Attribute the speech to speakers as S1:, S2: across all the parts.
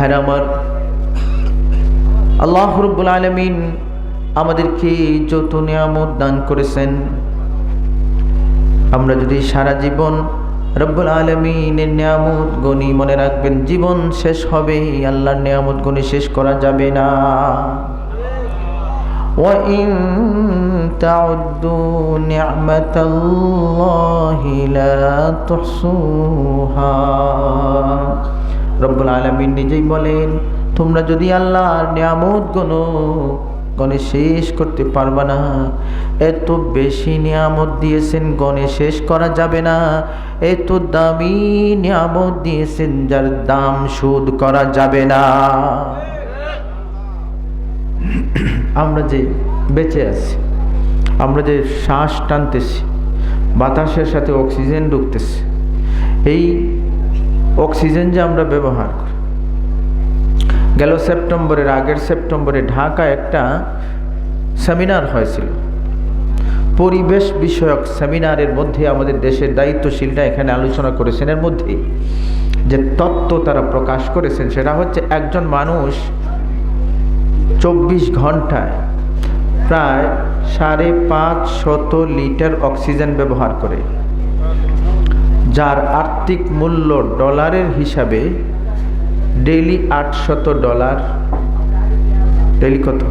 S1: ভাইরা আমার আল্লাহ রব্বুল আলমিন আমাদেরকে যত নিয়ামত দান করেছেন আমরা যদি সারা জীবন রব্বুল আলমিনের নিয়ামত গণি মনে রাখবেন জীবন শেষ হবে আল্লাহর নিয়ামত গণি শেষ করা যাবে না وإن تعدوا نعمة الله لا تحصوها রব্বুল আলমিন নিজেই বলেন, তোমরা যদি আল্লাহর নিয়ামত গণো, গণে শেষ করতে পারবা না। এত বেশি নিয়ামত দিয়েছেন, গণে শেষ করা যাবে না। এত দামি নিয়ামত দিয়েছেন, যার দাম শোধ করা যাবে না। আমরা যে বেঁচে আছি, আমরা যে শ্বাস টানতেছি, বাতাসের সাথে অক্সিজেন ঢুকতেছি, এই অক্সিজেন যে আমরা ব্যবহার করি। গেল সেপ্টেম্বরের আগের সেপ্টেম্বরে ঢাকা একটা সেমিনার হয়েছিল। পরিবেশ বিষয়ক সেমিনারের মধ্যে আমাদের দেশের দায়িত্বশীলরা এখানে আলোচনা করেছেন। এর মধ্যে যে তত্ত্ব তারা প্রকাশ করেছেন সেটা হচ্ছে একজন মানুষ চব্বিশ ঘন্টায় প্রায় সাড়ে পাঁচ শত লিটার অক্সিজেন ব্যবহার করে। যার আর্থিক মূল্য ডলারের হিসাবে ডেইলি আটশত ডলার, ডেইলি কত?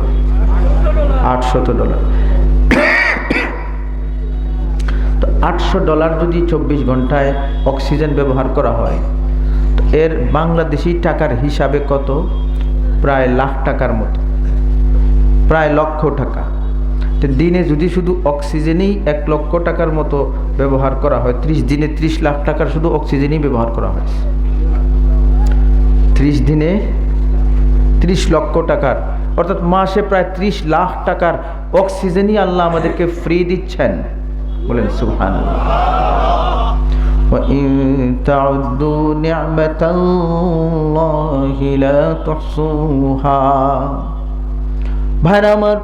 S1: আটশত ডলার। তো আটশো ডলার যদি চব্বিশ ঘন্টায় অক্সিজেন ব্যবহার করা হয়, তো এর বাংলাদেশি টাকার হিসাবে কত? প্রায় লাখ টাকার মতো। প্রায় লক্ষ টাকা। দিনে যদি শুধু অক্সিজেনেই এক লক্ষ টাকার মতো ব্যবহার করা হয়, ত্রিশ দিনে ত্রিশ লাখ টাকার শুধু অক্সিজেনই ব্যবহার করা হয়। ত্রিশ দিনে ত্রিশ লক্ষ টাকার, অর্থাৎ মাসে প্রায় ত্রিশ লাখ টাকার অক্সিজেনই আল্লাহ আমাদেরকে ফ্রি দিচ্ছেন। বলেন সুহান ভাইরা আমার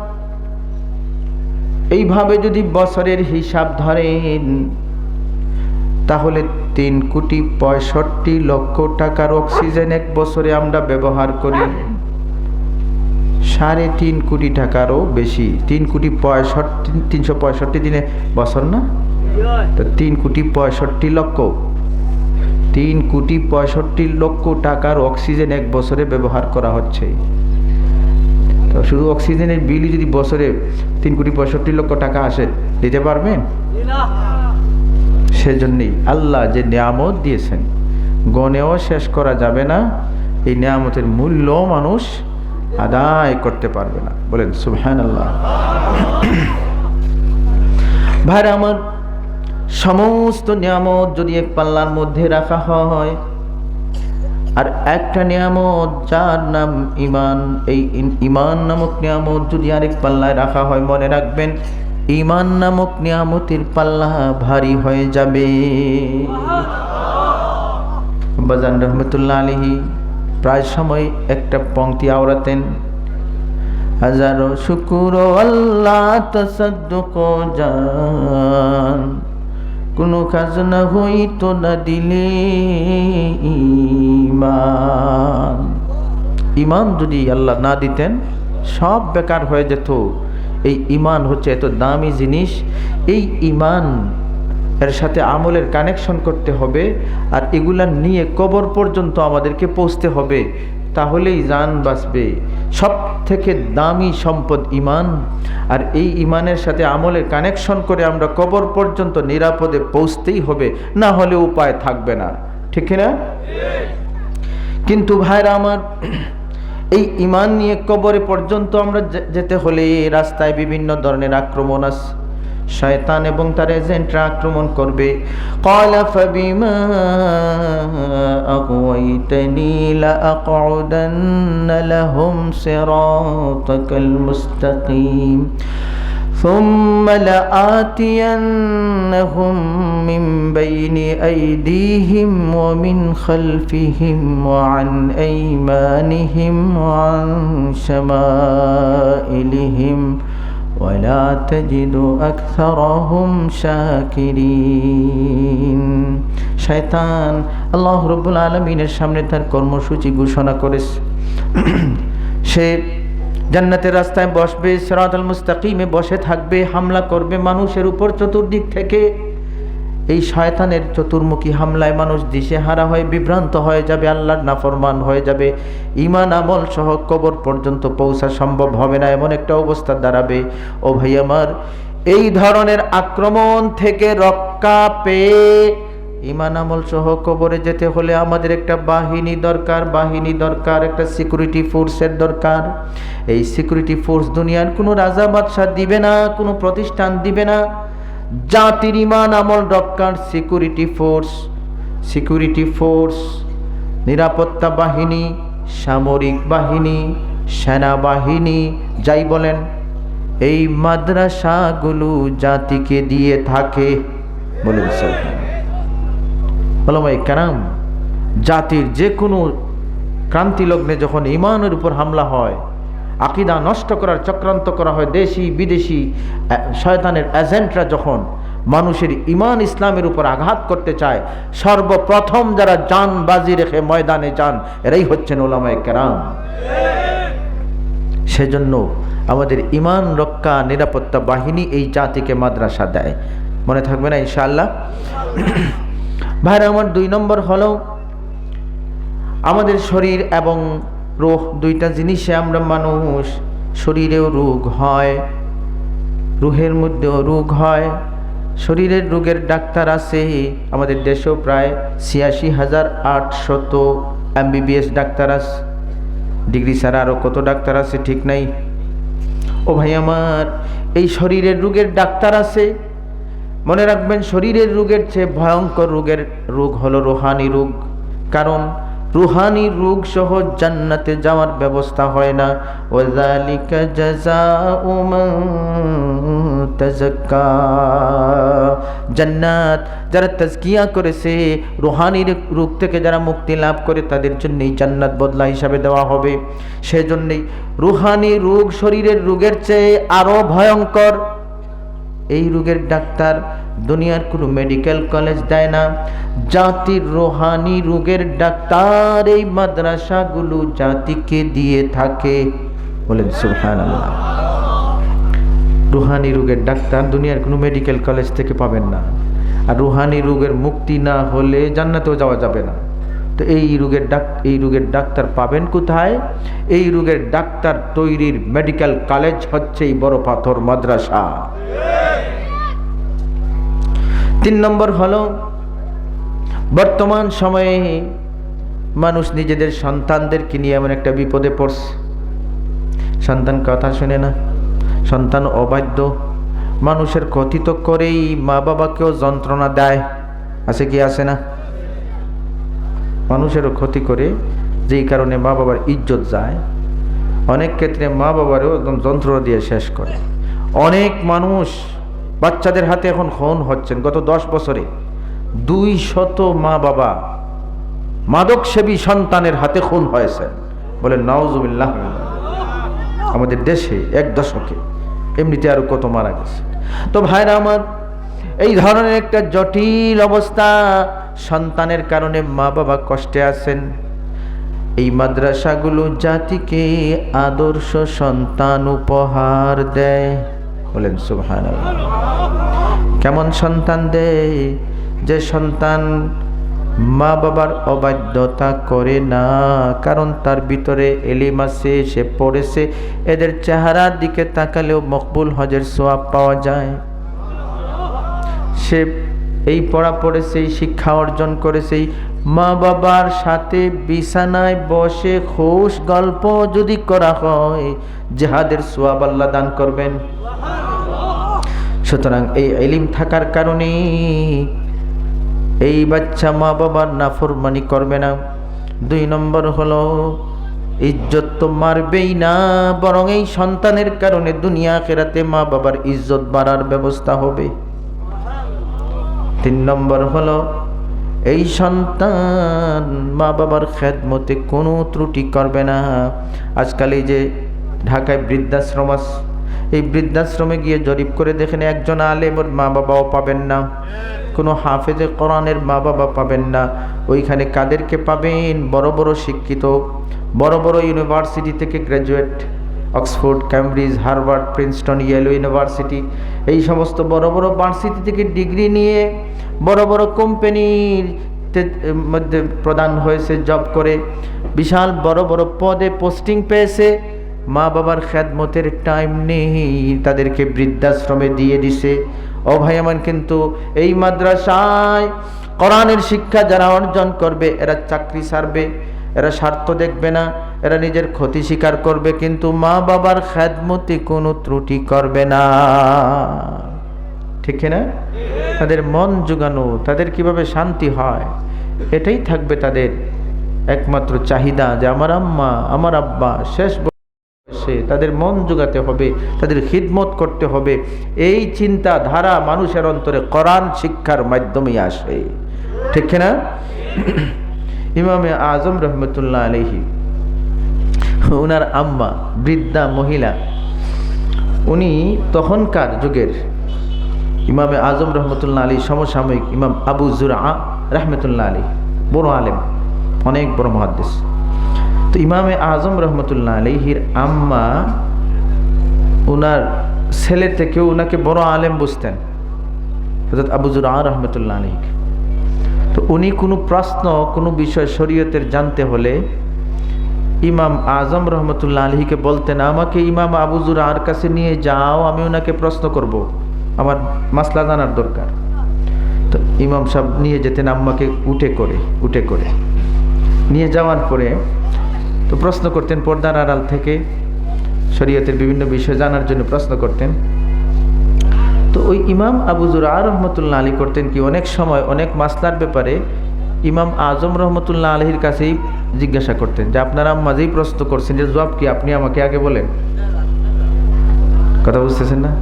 S1: এইভাবে যদি বছরের হিসাব ধরেন, তাহলে তিন কোটি পঁয়ষট্টি লক্ষ টাকার অক্সিজেন এক বছরে আমরা ব্যবহার করি। সাড়ে তিন কোটি টাকারও বেশি। তিন কোটি পঁয়ষট্টি, তিনশো পঁয়ষট্টি দিনে বছর না? তো তিন কোটি পঁয়ষট্টি লক্ষ। তিন কোটি পঁয়ষট্টি লক্ষ টাকার অক্সিজেন এক বছরে ব্যবহার করা হচ্ছে। তো শুধু অক্সিজেনের বিলই যদি বছরে তিন কোটি পঁয়ষট্টি লক্ষ টাকা আসে, দিতে পারবেন সেজন্যই আল্লাহ যে নিয়ামত দিয়েছেন, গণেও শেষ করা যাবে না, এই নিয়ামতের মূল্য মানুষ আদায় করতে পারবে না। বলেন সুবহান আল্লাহ ভাইরা আমার, সমস্ত নিয়ামত যদি এক পাল্লার মধ্যে রাখা হয় আর একটা নিয়ামত, যার নাম ইমান এই ইমান নামক নিয়ামত যদি আরেক পাল্লায় রাখা হয়, মনে রাখবেন ইমান নামক নিয়ামতের পাল্লা ভারী হয়ে যাবে। বাজান রহমতুল্লাহ আলহি প্রায় সময় একটা পংক্তি আওড়াতেন, হাজারো শুকুর আল্লাহ তসদ্দুক জান। কোনো কাজ না হইতো না দিলে ইমান ইমান যদি আল্লাহ না দিতেন, সব বেকার হয়ে যেত। এই ইমান হচ্ছে এত দামি জিনিস। এই ইমান এর সাথে আমলের কানেকশন করতে হবে আর এগুলা নিয়ে কবর পর্যন্ত আমাদেরকে পৌঁছতে হবে। তাহলেই জান বাঁচবে। সব থেকে দামি সম্পদ ইমান আর এই ইমানের সাথে আমলের কানেকশন করে আমরা কবর পর্যন্ত নিরাপদে পৌঁছতেই হবে, না হলে উপায় থাকবে না। ঠিক না? কিন্তু ভাইরা আমার, এই ইমান নিয়ে কবরে পর্যন্ত আমরা যেতে হলে রাস্তায় বিভিন্ন ধরনের আক্রমণ আছে শয়তান এবং তার এজেন্টরা আক্রমণ করবে قال فبما أغويتني لأقعدن لهم صراطك المستقيم ثم لآتينهم من بين أيديهم ومن خلفهم وعن أيمانهم وعن شمائلهم ولا تجد أكثرهم شاكرين শয়তান আল্লাহ রব্বুল আলমিনের সামনে তার কর্মসূচি ঘোষণা করেছে সে জান্নাতের রাস্তায় বসবে সিরাতুল মুস্তাকিমে বসে থাকবে হামলা করবে মানুষের উপর চতুর্দিক থেকে এই শয়তানের চতুর্মুখী হামলায় মানুষ দিশেহারা হয়ে বিভ্রান্ত হয়ে যাবে, আল্লাহর নাফরমান হয়ে যাবে। ইমান আমল সহ কবর পর্যন্ত পৌঁছা সম্ভব হবে না, এমন একটা অবস্থা দাঁড়াবে। ও ভাই আমার, এই ধরনের আক্রমণ থেকে রক্ষা পেয়ে ইমান আমল সহ কবরে যেতে হলে আমাদের একটা বাহিনী দরকার বাহিনী দরকার, একটা সিকিউরিটি ফোর্সের দরকার। এই সিকিউরিটি ফোর্স দুনিয়ার কোনো রাজা বাদশাহ দিবে না, কোনো প্রতিষ্ঠান দিবে না। জাতির ইমান, আমল, রক্ষার সিকিউরিটি ফোর্স সিকিউরিটি ফোর্স নিরাপত্তা বাহিনী, সামরিক বাহিনী, সেনাবাহিনী, যাই বলেন, এই মাদ্রাসাগুলো জাতিকে দিয়ে থাকে। বলে ভাই কারাম, জাতির যে কোনো ক্রান্তি লগ্নে যখন ইমানের উপর হামলা হয় আকিদা নষ্ট করার চক্রান্ত করা হয় দেশি, বিদেশি শয়তানের এজেন্টরা যখন মানুষের ইমান ইসলামের উপর আঘাত করতে চায়, সর্বপ্রথম যারা যান বাজি রেখে ময়দানে যান, এরাই হচ্ছেন ওলামায় কেরাম। সেজন্য আমাদের ইমান রক্ষা নিরাপত্তা বাহিনী এই জাতিকে মাদ্রাসা দেয়। মনে থাকবে না ইনশাআল্লাহ? ভাইরা, আমার দুই নম্বর হলো, আমাদের শরীর এবং রোগ দুইটা জিনিসে আমরা মানুষ, শরীরেও রোগ হয়। রুহের মধ্যেও রোগ হয়। শরীরের রোগের ডাক্তার আছে, আমাদের দেশেও প্রায় ছিয়াশি হাজার আটশত এমবিবিএস ডাক্তার আছে, ডিগ্রি ছাড়া আরও কত ডাক্তার আছে ঠিক নাই? ও ভাই আমার, এই শরীরের রোগের ডাক্তার আছে? মনে রাখবেন, শরীরের রোগের চেয়ে ভয়ঙ্কর রোগের রোগ হলো রোহানি রোগ। কারণ রুহানি রোগ সহ জান্নাতে যাওয়ার ব্যবস্থা হয় না। মান তাযাক্কা। জান্নাত যারা তাজকিয়া করেছে, রুহানির রোগ থেকে যারা মুক্তি লাভ করে, তাদের জন্যই জান্নাত বদলা হিসাবে দেওয়া হবে। সেজন্যই রুহানি রোগ শরীরের রোগের চেয়ে আরও ভয়ঙ্কর। এই রোগের ডাক্তার দুনিয়ার কোনো মেডিকেল কলেজ দেয় না। জাতির রোহানি রোগের ডাক্তার এই মাদ্রাসাগুলো জাতিকে দিয়ে থাকে। বলেন সুহান রুহানি রোগের ডাক্তার দুনিয়ার কোনো মেডিকেল কলেজ থেকে পাবেন না। আর রুহানি রোগের মুক্তি না হলে জান্নাতেও যাওয়া যাবে না। তো এই রোগের ডাক এই রোগের ডাক্তার পাবেন কোথায়? এই রোগের ডাক্তার তৈরির মেডিকেল কলেজ হচ্ছে এই বড় পাথর মাদ্রাসা। তিন নম্বর হলো, বর্তমান সময়ে মানুষ নিজেদের সন্তানদেরকে নিয়ে এমন একটা বিপদে পড়ছে। সন্তান কথা শুনে না, সন্তান অবাধ্য। মানুষের কথিত করেই মা বাবাকেও যন্ত্রণা দেয়, আছে কি, আছে না? মানুষেরও ক্ষতি করে, যেই কারণে মা বাবার ইজ্জত যায়। অনেক ক্ষেত্রে মা বাবারও একদম যন্ত্রণা দিয়ে শেষ করে। অনেক মানুষ বাচ্চাদের হাতে এখন খুন হচ্ছেন। গত দশ বছরে দুই শত মা বাবা মাদক সেবী সন্তানের হাতে খুন হয়েছেন। বলে নওজুবিল্লাহ আমাদের দেশে এক দশকে এমনিতে আরও কত মারা গেছে। তো ভাইরা আমার, এই ধরনের একটা জটিল অবস্থা সন্তানের কারণে মা বাবা কষ্টে আছেন। এই মাদ্রাসাগুলো জাতিকে আদর্শ সন্তান উপহার দেয়। বলেন সুবহান কেমন সন্তান দেয়, যে সন্তান মা বাবার অবাধ্যতা করে না, কারণ তার ভিতরে এলিম আছে, সে পড়েছে। এদের চেহারার দিকে তাকালেও মকবুল হজের সোয়াব পাওয়া যায়। সে এই পড়া পড়েছে শিক্ষা অর্জন করেছে। মা বাবার সাথে বিছানায় বসে খোশ গল্প যদি করা হয়, জেহাদের সোয়াব আল্লাহ দান করবেন। সুতরাং এই এলিম থাকার কারণে এই বাচ্চা মা বাবার নাফরমানি করবে না। দুই নম্বর হলো, ইজ্জত তো মারবেই না, বরং এই সন্তানের কারণে দুনিয়া কেরাতে মা বাবার ইজ্জত বাড়ার ব্যবস্থা হবে। তিন নম্বর হলো, এই সন্তান মা বাবার খেদমতে কোনো ত্রুটি করবে না। আজকাল এই যে ঢাকায় বৃদ্ধাশ্রম এই বৃদ্ধাশ্রমে গিয়ে জরিপ করে দেখেন একজন আলেমর মা বাবাও পাবেন না। কোনো হাফেজে কোরআনের মা বাবা পাবেন না। ওইখানে কাদেরকে পাবেন? বড় বড় শিক্ষিত, বড় বড় ইউনিভার্সিটি থেকে graduate Oxford, Cambridge, Harvard, Princeton, Yale university. এই সমস্ত বড় বড় ভার্সিটি থেকে ডিগ্রি নিয়ে বড় বড় কোম্পানির মধ্যে প্রদান হয়েছে, জব করে। বিশাল বড় বড় পদে পোস্টিং পেয়েছে। মা বাবার খ্যাদমতের টাইম নেই, তাদেরকে বৃদ্ধাশ্রমে দিয়ে দিছে। ও ভাই আমার কিন্তু এই মাদ্রাসায় কোরআনের শিক্ষা যারা অর্জন করবে, এরা চাকরি সারবে, এরা স্বার্থ দেখবে না, এরা নিজের ক্ষতি স্বীকার করবে, কিন্তু মা বাবার খ্যাদমতি কোনো ত্রুটি করবে না। ঠিক না তাদের মন জোগানো, তাদের কীভাবে শান্তি হয়, এটাই থাকবে তাদের একমাত্র চাহিদা যে আমার আম্মা, আমার আব্বা, শেষ বয়সে তাদের মন জোগাতে হবে, তাদের খিদমত করতে হবে। এই চিন্তা ধারা মানুষের অন্তরে কোরআন শিক্ষার মাধ্যমেই আসে। ঠিক না ইমামে আজম রহমতুল্লাহ আলহি ওনার আম্মা, বৃদ্ধা, মহিলা, উনি তখনকার যুগের ইমামে আজম রহমতুল্লাহ আলী সমসাময়িক ইমাম আবু জুরা রহমতুল্লাহ আলী বড় আলেম, অনেক বড় মহাদ্দেশ। তো ইমামে আজম রহমতুল্লাহ আলীহির আম্মা ওনার ছেলে থেকেও ওনাকে বড় আলেম বুঝতেন হজরত আবু জুরা রহমতুল্লাহ আলীকে তো উনি কোনো প্রশ্ন, কোনো বিষয় শরীয়তের জানতে হলে ইমাম আজম রহমতুল্লাহ আলহীকে বলতেন, আমাকে ইমাম আবুজুর আর কাছে নিয়ে যাও, আমি ওনাকে প্রশ্ন করব। আমার মাসলা জানার দরকার। তো ইমাম সাহেব নিয়ে যেতেন আম্মাকে উঠে করে উঠে করে। নিয়ে যাওয়ার পরে তো প্রশ্ন করতেন পর্দার আড়াল থেকে। শরীয়তের বিভিন্ন বিষয় জানার জন্য প্রশ্ন করতেন। তো ওই ইমাম আবুজুর আর রহমতুল্লাহ আলী করতেন কি, অনেক সময় অনেক মাসলার ব্যাপারে ইমাম আজম রহমতুল্লাহ আলহির কাছেই জিজ্ঞাসা করতেন যে, আপনারা মাঝেই প্রশ্ন করছেন যে জবাব কি আপনি আমাকে আগে বলেন? কথা বুঝতেছেন না?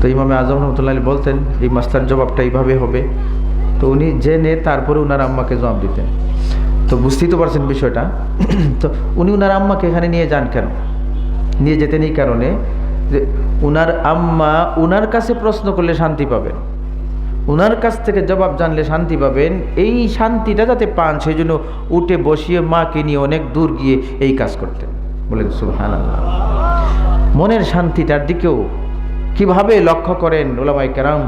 S1: তো ইমামে আজম রহমতুল্লাহ আলী বলতেন, এই মাসলার জবাবটা এইভাবে হবে। তো উনি জেনে তারপরে উনার আম্মাকে জবাব দিতেন। তো বুঝতেই তো পারছেন বিষয়টা। তো উনি উনার আম্মাকে এখানে নিয়ে যান কেন? নিয়ে যেতেন এই কারণে যে উনার আম্মা উনার কাছে প্রশ্ন করলে শান্তি পাবেন। উনার কাছ থেকে জবাব জানলে শান্তি পাবেন। এই শান্তিটা যাতে পান, সেই জন্য উঠে বসিয়ে মাকে নিয়ে অনেক দূর গিয়ে এই কাজ করতেন। বলেন সুহান মনের শান্তিটার দিকেও কীভাবে লক্ষ্য করেন ওলামাই কেরাম?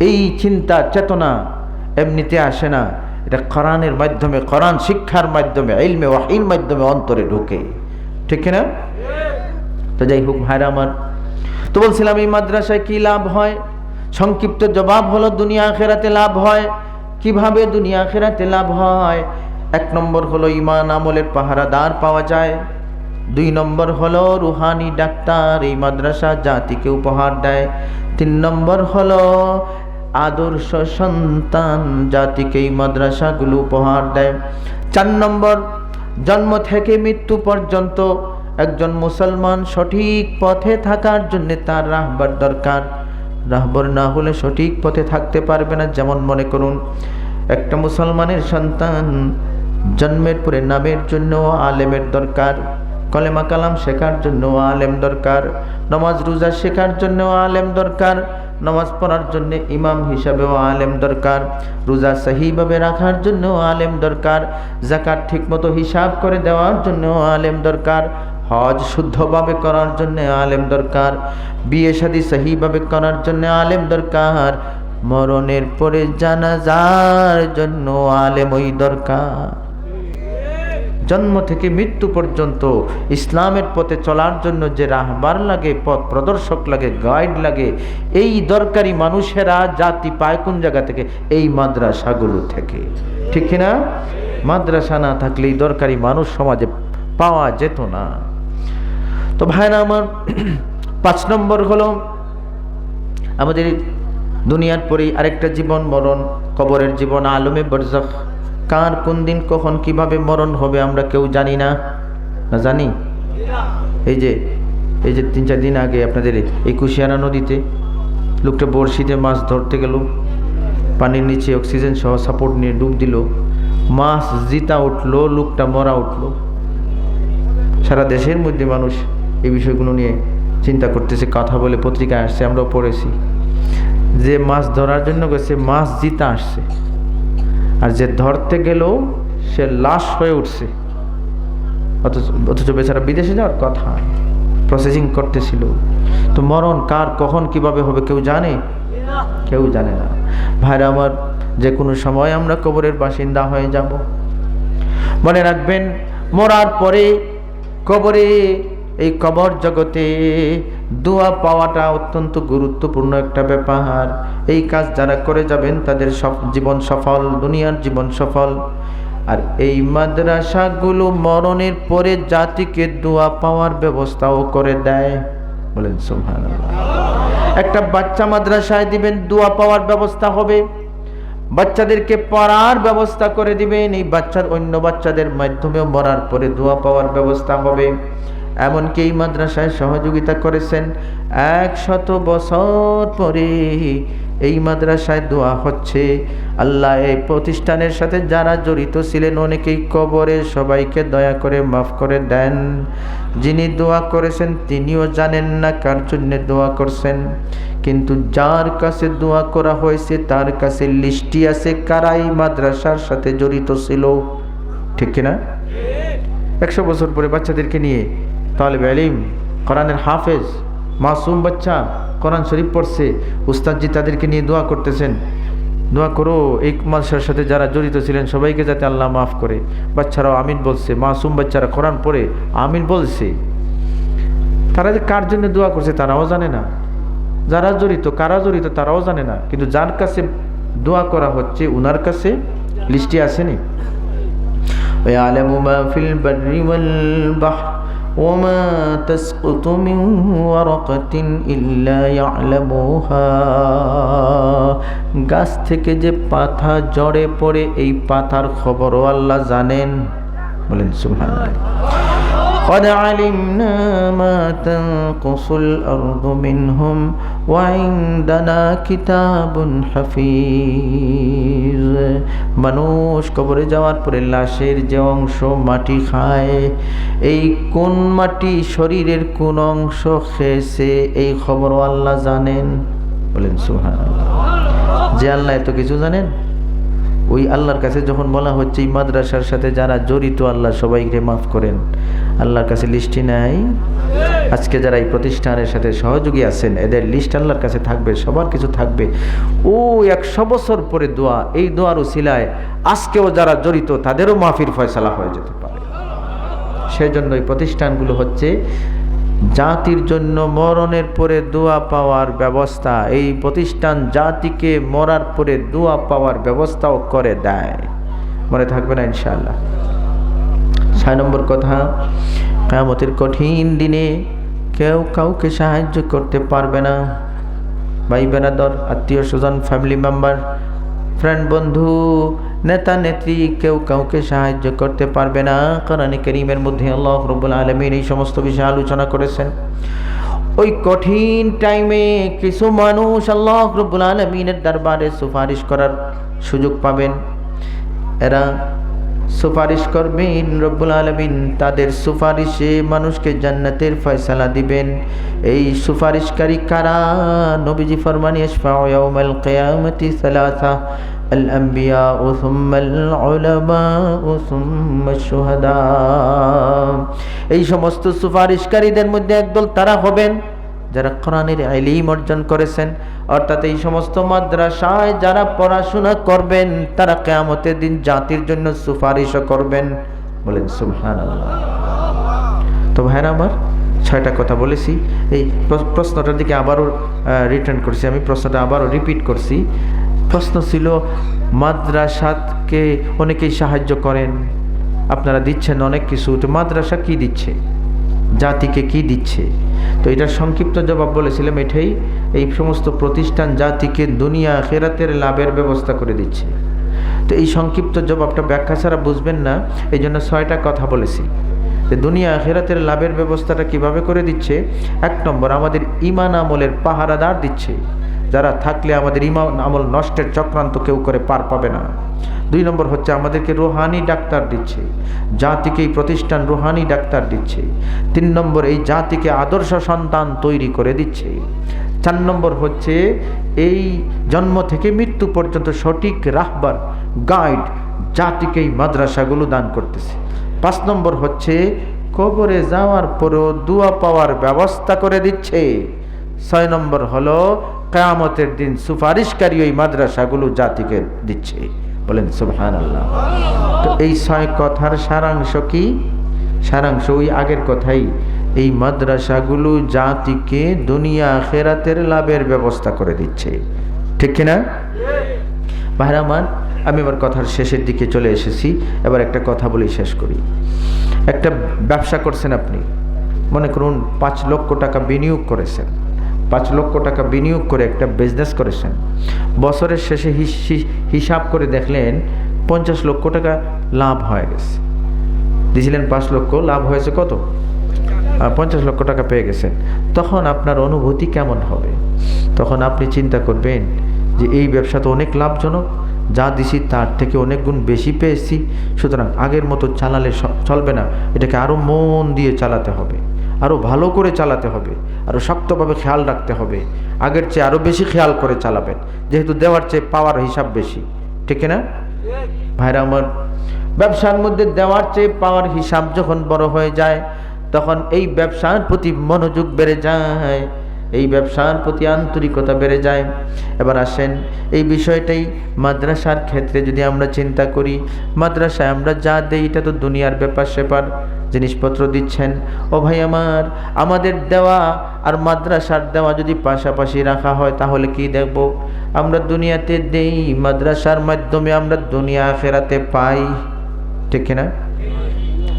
S1: এই চিন্তা, চেতনা এমনিতে আসে না। এটা কোরআনের মাধ্যমে, কোরআন শিক্ষার মাধ্যমে, ইলমে ওয়াহির মাধ্যমে অন্তরে ঢুকে। ঠিক না তো যাই হোক ভাইরা আমার, তো বলছিলাম এই মাদ্রাসায় কি লাভ হয়? সংক্ষিপ্ত জবাব হলো, দুনিয়া আখেরাতে লাভ হয়। কীভাবে দুনিয়া আখেরাতে লাভ হয়? এক নম্বর হলো ইমান আমলের পাহারাদার পাওয়া যায়। দুই নম্বর হলো, রুহানি ডাক্তার এই মাদ্রাসা জাতিকে উপহার দেয়। তিন নম্বর হলো আদর্শ সন্তান জাতিকে এই মাদ্রাসাগুলো উপহার দেয়। চার নম্বর, জন্ম থেকে মৃত্যু পর্যন্ত একজন মুসলমান সঠিক পথে থাকার জন্য তার রাহবার দরকার। রাহবর না হলে সঠিক পথে থাকতে পারবে না, যেমন মনে করুন, একটা মুসলমানের সন্তান জন্মের পরে নামের জন্য আলেমের দরকার কলেমা কালাম শেখার জন্য আলেম দরকার নমাজ রোজা শেখার জন্য আলেম দরকার নমাজ পড়ার জন্য ইমাম হিসাবেও আলেম দরকার। রোজা সহিভাবে রাখার জন্য আলেম দরকার। জাকাত ঠিকমতো হিসাব করে দেওয়ার জন্য আলেম দরকার। হজ শুদ্ধভাবে করার জন্য আলেম দরকার। বিয়ে শাদী সহিভাবে করার জন্য আলেম দরকার। মরণের পরে জানাজার জন্য আলেম ওই দরকার। জন্ম থেকে মৃত্যু পর্যন্ত ইসলামের পথে চলার জন্য যে রাহবার লাগে, পথ প্রদর্শক লাগে, গাইড লাগে, এই দরকারি মানুষেরা জাতি পায় কোন জায়গা থেকে? এই মাদ্রাসাগুলো থেকে। ঠিক কিনা মাদ্রাসা না থাকলে এই দরকারি মানুষ সমাজে পাওয়া যেত না। তো ভাইরা আমার পাঁচ নম্বর হলো, আমাদের দুনিয়ার পরেই আরেকটা জীবন মরণ, কবরের জীবন, আলমে বরজখ। কার কোন দিন কখন কীভাবে মরণ হবে আমরা কেউ জানি না। না জানি? এই যে এই যে তিন চার দিন আগে আপনাদের এই কুশিয়ারা নদীতে লোকটা বড়শিতে মাছ ধরতে গেল, পানির নিচে অক্সিজেন সহ সাপোর্ট নিয়ে ডুব দিল, মাছ জিতা উঠল, লোকটা মরা উঠল। সারা দেশের মধ্যে মানুষ এই বিষয়গুলো নিয়ে চিন্তা করতেছে, কথা বলে পত্রিকায় আসছে, আমরাও পড়েছি। যে মাছ ধরার জন্য গেছে, মাছ জিতা আসছে। আর যে ধরতে গেলেও সে লাশ হয়ে উঠছে। অথচ অথচ বেচারা বিদেশে যাওয়ার কথা প্রসেসিং করতেছিল। তো মরণ কার, কখন, কীভাবে হবে কেউ জানে? কেউ জানে না। ভাইরা আমার, যে কোনো সময় আমরা কবরের বাসিন্দা হয়ে যাব। মনে রাখবেন, মরার পরে কবরে এই কবর জগতে দোয়া পাওয়াটা অত্যন্ত গুরুত্বপূর্ণ একটা ব্যাপার। এই কাজ যারা করে যাবেন, তাদের সব জীবন সফল, দুনিয়ার জীবন সফল। আর এই মাদ্রাসাগুলো মরণের পরে জাতিকে দোয়া পাওয়ার ব্যবস্থাও করে দেয়। বলেন সুহান একটা বাচ্চা মাদ্রাসায় দিবেন, দোয়া পাওয়ার ব্যবস্থা হবে। বাচ্চাদেরকে পড়ার ব্যবস্থা করে দিবেন। এই বাচ্চার অন্য বাচ্চাদের মাধ্যমেও মরার পরে দোয়া পাওয়ার ব্যবস্থা হবে। এমনকি এই মাদ্রাসায় সহযোগিতা করেছেন। একশত বছর পরে এই মাদ্রাসায় দোয়া হচ্ছে। আল্লাহ এই প্রতিষ্ঠানের সাথে যারা জড়িত ছিলেন, অনেকেই কবরে সবাইকে দয়া করে মাফ করে দেন। যিনি দোয়া করেছেন, তিনিও জানেন না কার জন্য দোয়া করছেন। কিন্তু যার কাছে দোয়া করা হয়েছে, তার কাছে লিস্টি আছে, কারাই মাদ্রাসার সাথে জড়িত ছিল। ঠিক কিনা? একশো বছর পরে বাচ্চাদেরকে নিয়ে তালেব আলিম, কোরআনের হাফেজ, মাসুম বাচ্চা কোরআন শরীফ পড়ছে, উস্তাদজি তাদেরকে নিয়ে দোয়া করতেছেন। দোয়া করো, এই মাসের সাথে যারা জড়িত ছিলেন, সবাইকে যাতে আল্লাহ মাফ করে। বাচ্চারাও আমিন বলছে, মাসুম বাচ্চারা কোরআন পড়ে, আমিন বলছে। তারা যে কার জন্য দোয়া করছে তারাও জানে না। যারা জড়িত, কারা জড়িত তারাও জানে না। কিন্তু যার কাছে দোয়া করা হচ্ছে, উনার কাছে লিস্টে আসেনি। ওই আলমুমা ফিল وما تسقط من ورقة إلا يعلمها গাছ থেকে যে পাতা জড়ে পড়ে এই পাতার খবরও আল্লাহ জানেন বলেন সুবহানাল্লাহ قد علمنا ما تنقص الأرض منهم وعندنا كتاب حفيظ মানুষ কবরে যাওয়ার পরে লাশের যে অংশ মাটি খায় এই কোন মাটি শরীরের কোন অংশ খেয়েছে এই খবর আল্লাহ জানেন বলেন সুহান যে আল্লাহ এত কিছু জানেন ওই আল্লাহর কাছে যখন বলা হচ্ছে, এই মাদ্রাসার সাথে যারা জড়িত, আল্লাহ সবাইকে মাফ করেন। আল্লাহর কাছে লিস্টই নাই। আজকে যারা এই প্রতিষ্ঠানের সাথে সহযোগী আছেন, এদের লিস্ট আল্লাহর কাছে থাকবে, সবার কিছু থাকবে। ও একশো বছর পরে দোয়া, এই দোয়ার উসিলায় আজকেও যারা জড়িত, তাদেরও মাফির ফয়সালা হয়ে যেতে পারে। সেজন্য এই প্রতিষ্ঠানগুলো হচ্ছে জাতির জন্য মরণের পরে দোয়া পাওয়ার ব্যবস্থা। এই প্রতিষ্ঠান জাতিকে মরার পরে দোয়া পাওয়ার ব্যবস্থাও করে দেয়। মনে থাকবে না ইনশাআল্লাহ। ছয় নম্বর কথা কেমতের কঠিন দিনে কেউ কাউকে সাহায্য করতে পারবে না। ভাই বেরাদর আত্মীয় স্বজন ফ্যামিলি মেম্বার ফ্রেন্ড বন্ধু নেতা নেত্রী, কেউ কাউকে সাহায্য করতে পারবে না। কারণ করিমের মধ্যে আল্লাহ রব্বুল আলমীর এই সমস্ত বিষয়ে আলোচনা করেছেন। ওই কঠিন টাইমে কিছু মানুষ আল্লাহ রব্বুল আলমিনের দরবারে সুপারিশ করার সুযোগ পাবেন। এরা সুপারিশ করবেন, রব্বুল আলমিন তাদের সুপারিশে মানুষকে জান্নাতের ফয়সালা দিবেন। এই সুপারিশকারী কারা? নবীজি ফরমানি ইয়াউমাল কিয়ামতি সালাসা। الأنبياء ثم العلماء ثم الشهداء এই সমস্ত সুপারিশকারীদের মধ্যে একদল তারা হবেন যারা কোরআনের আইলিম অর্জন করেছেন অর্থাৎ এই সমস্ত মাদ্রাসায় যারা পড়াশোনা করবেন তারা কেয়ামতের দিন জাতির জন্য সুপারিশও করবেন বলেন সুবহান তো ভাইরা আমার ছয়টা কথা বলেছি এই প্রশ্নটার দিকে আবারও রিটার্ন করছি আমি প্রশ্নটা আবারও রিপিট করছি প্রশ্ন ছিল মাদ্রাসাকে অনেকেই সাহায্য করেন। আপনারা দিচ্ছেন অনেক কিছু, তো মাদ্রাসা কি দিচ্ছে? জাতিকে কি দিচ্ছে? তো এটার সংক্ষিপ্ত জবাব বলেছিলাম এটাই, এই সমস্ত প্রতিষ্ঠান জাতিকে দুনিয়া খেরাতের লাভের ব্যবস্থা করে দিচ্ছে। তো এই সংক্ষিপ্ত জবাবটা ব্যাখ্যা ছাড়া বুঝবেন না এই জন্য ছয়টা কথা বলেছি। যে দুনিয়া খেরাতের লাভের ব্যবস্থাটা কীভাবে করে দিচ্ছে? এক নম্বর, আমাদের ইমান আমলের পাহারাদার দিচ্ছে। যারা থাকলে আমাদের ইমান আমল নষ্টের চক্রান্ত কেউ করে পার পাবে না। দুই নম্বর হচ্ছে আমাদেরকে রোহানি ডাক্তার দিচ্ছে। জাতিকে এই প্রতিষ্ঠান রোহানি ডাক্তার দিচ্ছে। তিন নম্বর এই জাতিকে আদর্শ সন্তান তৈরি করে দিচ্ছে। চার নম্বর হচ্ছে এই জন্ম থেকে মৃত্যু পর্যন্ত সঠিক রাহবার গাইড জাতিকে এই মাদ্রাসাগুলো দান করতেছে। পাঁচ নম্বর হচ্ছে কবরে যাওয়ার পরেও দুয়া পাওয়ার ব্যবস্থা করে দিচ্ছে। ছয় নম্বর হলো কেয়ামতের দিন সুপারিশকারী ওই মাদ্রাসাগুলো জাতিকে দিচ্ছে। বলেন সুবহান আল্লাহ তো এই ছয় কথার সারাংশ কি? সারাংশ ওই আগের কথাই, এই মাদ্রাসাগুলো জাতিকে দুনিয়া খেরাতের লাভের ব্যবস্থা করে দিচ্ছে। ঠিক কিনা? ভাইরামান আমি এবার কথার শেষের দিকে চলে এসেছি। এবার একটা কথা বলেই শেষ করি। একটা ব্যবসা করছেন আপনি। মনে করুন, পাঁচ লক্ষ টাকা বিনিয়োগ করেছেন। পাঁচ লক্ষ টাকা বিনিয়োগ করে একটা বিজনেস করেছেন। বছরের শেষে হিস- হিস- হিসাব করে দেখলেন পঞ্চাশ লক্ষ টাকা লাভ হয়ে গেছে। দিয়েছিলেন পাঁচ লক্ষ, লাভ হয়েছে কত? পঞ্চাশ লক্ষ টাকা পেয়ে গেছেন। তখন আপনার অনুভূতি কেমন হবে? তখন আপনি চিন্তা করবেন যে এই ব্যবসা তো অনেক লাভজনক, যা দিছি তার থেকে অনেক গুণ বেশি পেয়েছি, সুতরাং আগের মতো চালালে চলবে না। এটাকে আরও মন দিয়ে চালাতে হবে। আরও ভালো করে চালাতে হবে আরও শক্তভাবে খেয়াল রাখতে হবে। আগের চেয়ে আরও বেশি খেয়াল করে চালাবেন, যেহেতু দেওয়ার চেয়ে পাওয়ার হিসাব বেশি। ঠিক না ভাইরা আমার, ব্যবসার মধ্যে দেওয়ার চেয়ে পাওয়ার হিসাব যখন বড় হয়ে যায়, তখন এই ব্যবসার প্রতি মনোযোগ বেড়ে যায়। এই ব্যবসার প্রতি আন্তরিকতা বেড়ে যায়। এবার আসেন, এই বিষয়টাই মাদ্রাসার ক্ষেত্রে যদি আমরা চিন্তা করি, মাদ্রাসায় আমরা যা দেই এটা তো দুনিয়ার ব্যাপার সেপার জিনিসপত্র দিচ্ছেন। ও ভাই আমার, আমাদের দেওয়া আর মাদ্রাসার দেওয়া যদি পাশাপাশি রাখা হয়, তাহলে কি দেখব? আমরা দুনিয়াতে দেই, মাদ্রাসার মাধ্যমে আমরা দুনিয়া ফেরাতে পাই। ঠিক কিনা?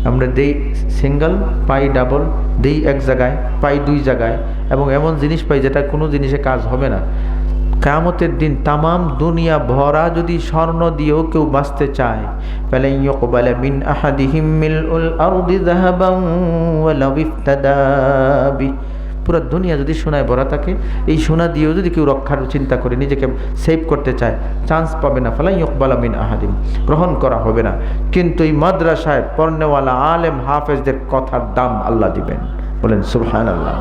S1: আমরা দেই সিঙ্গেল পাই ডাবল দেই এক জায়গায়, পাই দুই জায়গায় এবং এমন জিনিস পাই যেটা কোনো জিনিসে কাজ হবে না। কামতের দিন তামাম দুনিয়া ভরা যদি স্বর্ণ দিয়েও কেউ বাঁচতে চায় বি। পুরো দুনিয়া যদি সোনায় ভরা থাকে, এই সোনা দিয়েও যদি কেউ রক্ষার চিন্তা করে, নিজেকে সেভ করতে চায় চান্স পাবে না। ফলাই ইকবাল মিন আহাদিম গ্রহণ করা হবে না। কিন্তু এই মাদ্রাসায় পর্নেওয়ালা আলেম হাফেজদের কথার দাম আল্লাহ দিবেন। বলেন সুবহান আল্লাহ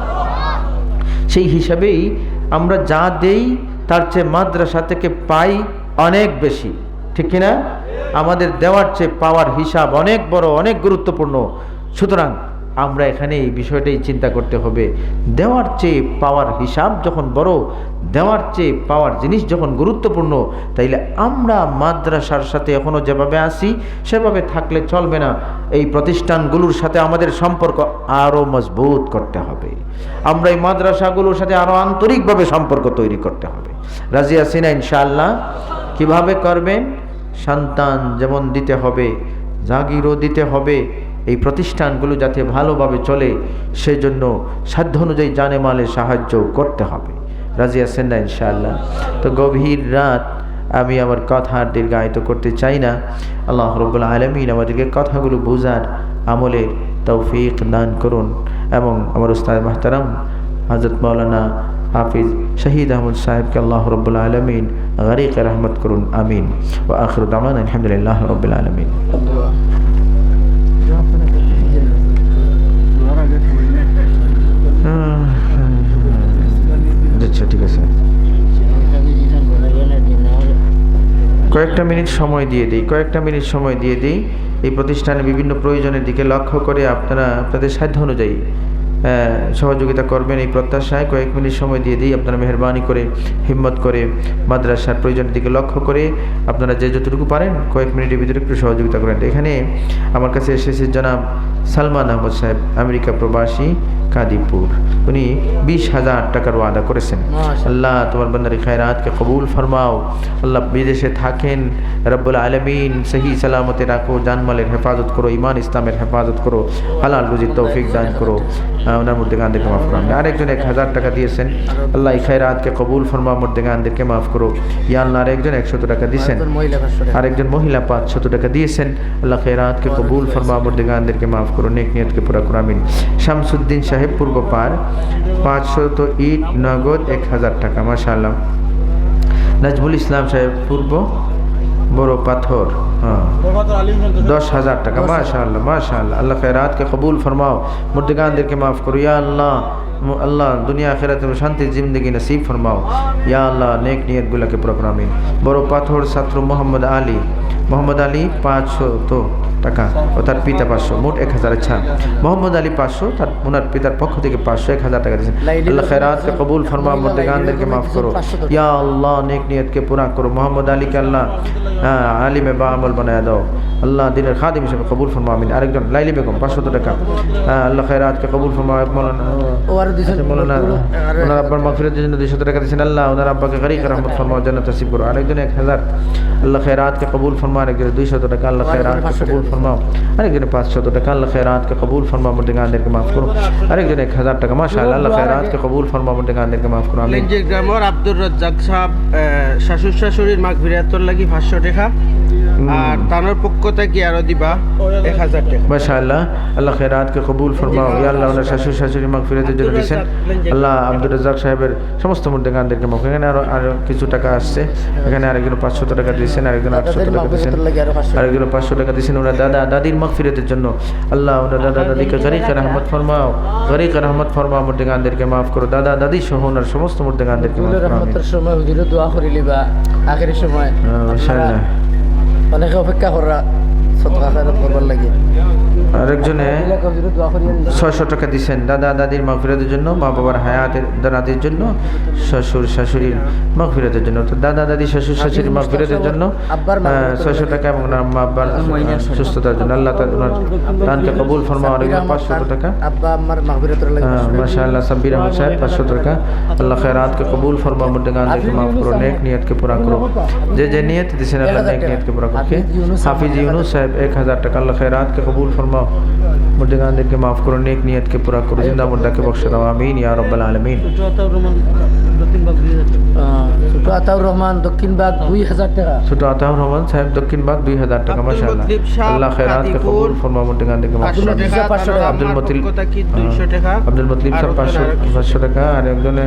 S1: সেই হিসাবেই আমরা যা দেই, তার চেয়ে মাদ্রাসা থেকে পাই অনেক বেশি। ঠিক কিনা? আমাদের দেওয়ার চেয়ে পাওয়ার হিসাব অনেক বড়, অনেক গুরুত্বপূর্ণ। সুতরাং আমরা এখানে এই বিষয়টাই চিন্তা করতে হবে। দেওয়ার চেয়ে পাওয়ার হিসাব যখন বড়, দেওয়ার চেয়ে পাওয়ার জিনিস যখন গুরুত্বপূর্ণ, তাইলে আমরা মাদ্রাসার সাথে এখনও যেভাবে আসি সেভাবে থাকলে চলবে না। এই প্রতিষ্ঠানগুলোর সাথে আমাদের সম্পর্ক আরও মজবুত করতে হবে। আমরা এই মাদ্রাসাগুলোর সাথে আরও আন্তরিকভাবে সম্পর্ক তৈরি করতে হবে। রাজি আসিনা ইনশাআল্লাহ? কীভাবে করবেন? সন্তান যেমন দিতে হবে, জাগিরও দিতে হবে এই প্রতিষ্ঠানগুলো যাতে ভালোভাবে চলে, সেজন্য সাধ্য অনুযায়ী জানে মালে সাহায্য করতে হবে। রাজি আছেন না ইনশাআল্লাহ? তো গভীর রাত আমি আমার কথা দীর্ঘায়িত করতে চাই না। আল্লাহ রব্বুল আলমিন আমাদেরকে কথাগুলো বোঝার আমলের তৌফিক দান করুন এবং আমার উস্তাদ মাহতারাম হজরত মৌলানা হাফিজ শহীদ আহমদ সাহেবকে আল্লাহ রব্বুল আলমিন গরিক রহমত করুন, আমিন। ও আখর দামান আলহামদুলিল্লাহ রব্বুল আলমিন। আচ্ছা ঠিক আছে। কয়েকটা মিনিট সময় দিয়ে দিই, কয়েকটা মিনিট সময় দিয়ে দিই। এই প্রতিষ্ঠানের বিভিন্ন প্রয়োজনের দিকে লক্ষ্য করে আপনারা, আপনাদের সাধ্য অনুযায়ী সহযোগিতা করবেন এই প্রত্যাশায়। কয়েক মিনিট সময় দিয়ে দিই আপনারা মেহরবানি করে হিম্মত করে মাদ্রাসার প্রয়োজনের দিকে লক্ষ্য করে আপনারা যে যতটুকু পারেন কয়েক মিনিটের ভিতরে একটু সহযোগিতা করেন। এখানে আমার কাছে এসেছে জনাব সালমান আহমদ সাহেব আমেরিকা প্রবাসী কাদিপুর উনি বিশ হাজার টাকার ওয়াদা করেছেন। আল্লাহ তোমার বন্দারি খায়রাতকে কবুল ফরমাও। আল্লাহ বিদেশে থাকেন রব্বুল আলমিন সহি সালামতে রাখো জানমালের হেফাজত করো ইমান ইসলামের হেফাজত করো হালাল রুজির তৌফিক দান করো। ওনার মধ্যে গানদেরকে মাফ করো আরেকজন এক হাজার টাকা দিয়েছেন। আল্লাহ এই খায়রাতকে কবুল ফরমা মধ্যে গানদেরকে মাফ করো। ইয়া আল্লাহ আরেকজন একশত টাকা দিয়েছেন। আরেকজন মহিলা পাঁচশত টাকা। দিয়েছেন। আল্লাহ খেরাতকে কবুল ফরমা মুর্দিগানদেরকে মাফ করো। নেক নিয়তকে পুরা করো আমিন। শামসুদ্দিন সাহেব পূর্ব পার পাঁচশত ইট নগদ এক হাজার টাকা মাশাআল্লাহ। নাজমুল ইসলাম সাহেব পূর্ব। বড় পাথর হ্যাঁ। দশ হাজার টাকা মাশা আল্লাহ মাশা আল্লাহ খেরাতকে কবুল ফরমাও। মুর্দিগানদেরকে মাফ করো। ইয়া আল্লাহ আল্লাহ দুনিয়া আখেরাতে শান্তি জিন্দগি নসিব ফরমাও। ইয়া আল্লাহ নেক নিয়তগুলোকে প্রোগ্রামিন বড় পাথর ছাত্র মোহাম্মদ আলী। মোহাম্মদ আলী পাঁচশো তো টাকা ও তার পিতা পাঁচশো মোট এক হাজার আচ্ছা। মোহাম্মদ আলী পাঁচশো তার ওনার পিতার পক্ষ থেকে পাঁচশো এক হাজার টাকা দিয়েছেন। আল্লাহ খেরাতকে কবুল ফরমা
S2: মহিলা
S1: মাফ করো। ইয়া আল্লাহ নেক নিয়তকে পুরা করো। মোহাম্মদ আলীকে আল্লাহ হ্যাঁ আলিমে বা আমল বানায় দাও। আল্লাহ দিনের খাদিম হিসেবে কবুল ফরমা আমিন। আরেকজন লাইলি বেগম পাঁচশো টাকা। হ্যাঁ আল্লাহ খেরাতকে কবুল ফরমা মৌলানা আচ্ছা, মৌলানা ওনার আব্বার মাগফিরাতের জন্য দুইশো টাকা দিয়েছেন। আল্লাহ ওনার আব্বাকে গরিক রহমত ফরমা জান্নাত নসিব করো। আরেকজন এক হাজার। আল্লাহ খেরাতকে কবুল ফরমা আরেকজন দুইশত টাকা। আল্লাহ খেরাতকে কবুল ফরমাও আরেকজন পাঁচশত টাকা আল্লাহ খেরাতকে কবুল ফরমা মুর্দে গানদেরকে মাফ করো আরেকজন এক হাজার টাকা মাসা আল্লাহ খেরাতকে কবুল ফরমা মুর্দে গানদেরকে মাফ করো আমি
S3: গ্রামের আব্দুর রাজ্জাক সাহেব শাশুর শাশুড়ির মাঘ বিরাত্তর লাগি পাঁচশো টাকা। আর তানোর পক্ষ থেকে আরও দিবা এক হাজার টাকা।
S1: মাশা আল্লাহ খেরাতকে কবুল ফরমাও। ইয়া আল্লাহ ওনার শাশুড়ি শাশুড়ি মাগ ফিরাতের জন্য দিয়েছেন আল্লাহ আব্দুল রাজ্জাক সাহেবের সমস্ত মুর্দে গানদেরকে মাফ এখানে আরও আরও কিছু টাকা আসছে। এখানে আরেকজন পাঁচশত টাকা দিয়েছেন আরেকজন আটশো টাকা দিয়েছেন
S2: মাগফিরাতের পাঁচশো।
S1: আরেকজন পাঁচশো টাকা দিয়েছেন। ওনার দাদা দাদির মাগফিরাতের জন্য। আল্লাহ ওনার দাদা দাদিকে গরিক রহমত ফরমাও। গরিক রহমত ফরমাও মুর্দে গানদেরকে মাফ করো। দাদা দাদি সহ ওনার সমস্ত মুর্দে গানদেরকে মাফ করো
S2: রহমতের সময় হুজুরে দোয়া করে লিবা আখেরি সময়।
S1: মাশাআল্লাহ।
S2: অনেকে অপেক্ষা করা সতকা খায়রাত করবার লাগে
S1: আরেকজনে ছয়শো টাকা দিচ্ছেন দাদা দাদির মাগফিরাতের জন্য মা বাবার হায়াতের দাদির জন্য শ্বশুর শাশুড়ির মাগফিরাতের জন্য। তো দাদা দাদি শ্বশুর শাশুড়ির মাগফিরাতের জন্য ছয়শো টাকা এবং মা আব্বার সুস্থতার জন্য। আল্লাহ ওনার দানকে কবুল ফরমা আর পাঁচশো টাকা। মাশা আল্লাহ সাব্বির আহমদ সাহেব পাঁচশো টাকা। আল্লাহ খেরাতকে কবুল ফরমা মুদ্দে গানদেরকে মাফ করো নেক নিয়তকে পুরা করো। যে যে নিয়ত দিয়েছেন আল্লাহ নেক নিয়তকে পুরা করো।
S2: হাফিজ ইউনুস
S1: সাহেব। এক হাজার টাকা। আল্লাহ খেরাতকে কবুল ফরমাও মুদ্দে গানদেরকে মাফ করো নেক নিয়তকে পুরা করো জিন্দা মুদ্দাকে বক্সে দাও আমিন ইয়া রব্বাল আলামিন
S2: আহ, ছোট আতাউর রহমান দক্ষিণ বাগ দুই হাজার টাকা
S1: ছোট আতাউর রহমান সাহেব দক্ষিণ বাগ দুই হাজার টাকা
S3: আব্দুল
S1: মাশা আল্লাহ
S3: মতলিব সাহেব,
S1: আল্লাহ খেরাতকে
S3: কাদিপুর,
S1: কবুল ফরমাও মুদ্দে গানদেরকে মাফ
S3: পাঁচশো
S1: করো
S2: আব্দুল
S3: টাকা
S2: পাঁচশো টাকা।
S3: তানোর
S1: আব্দুল
S3: আম্মার
S1: মতিল
S3: পক্ষ থেকে দুইশো টাকা
S1: আব্দুল মতলিব
S3: আর
S1: সাহেব
S3: ওদের
S1: পাঁচশো
S3: আরও কিছু
S1: পাঁচশো টাকা আর একজনে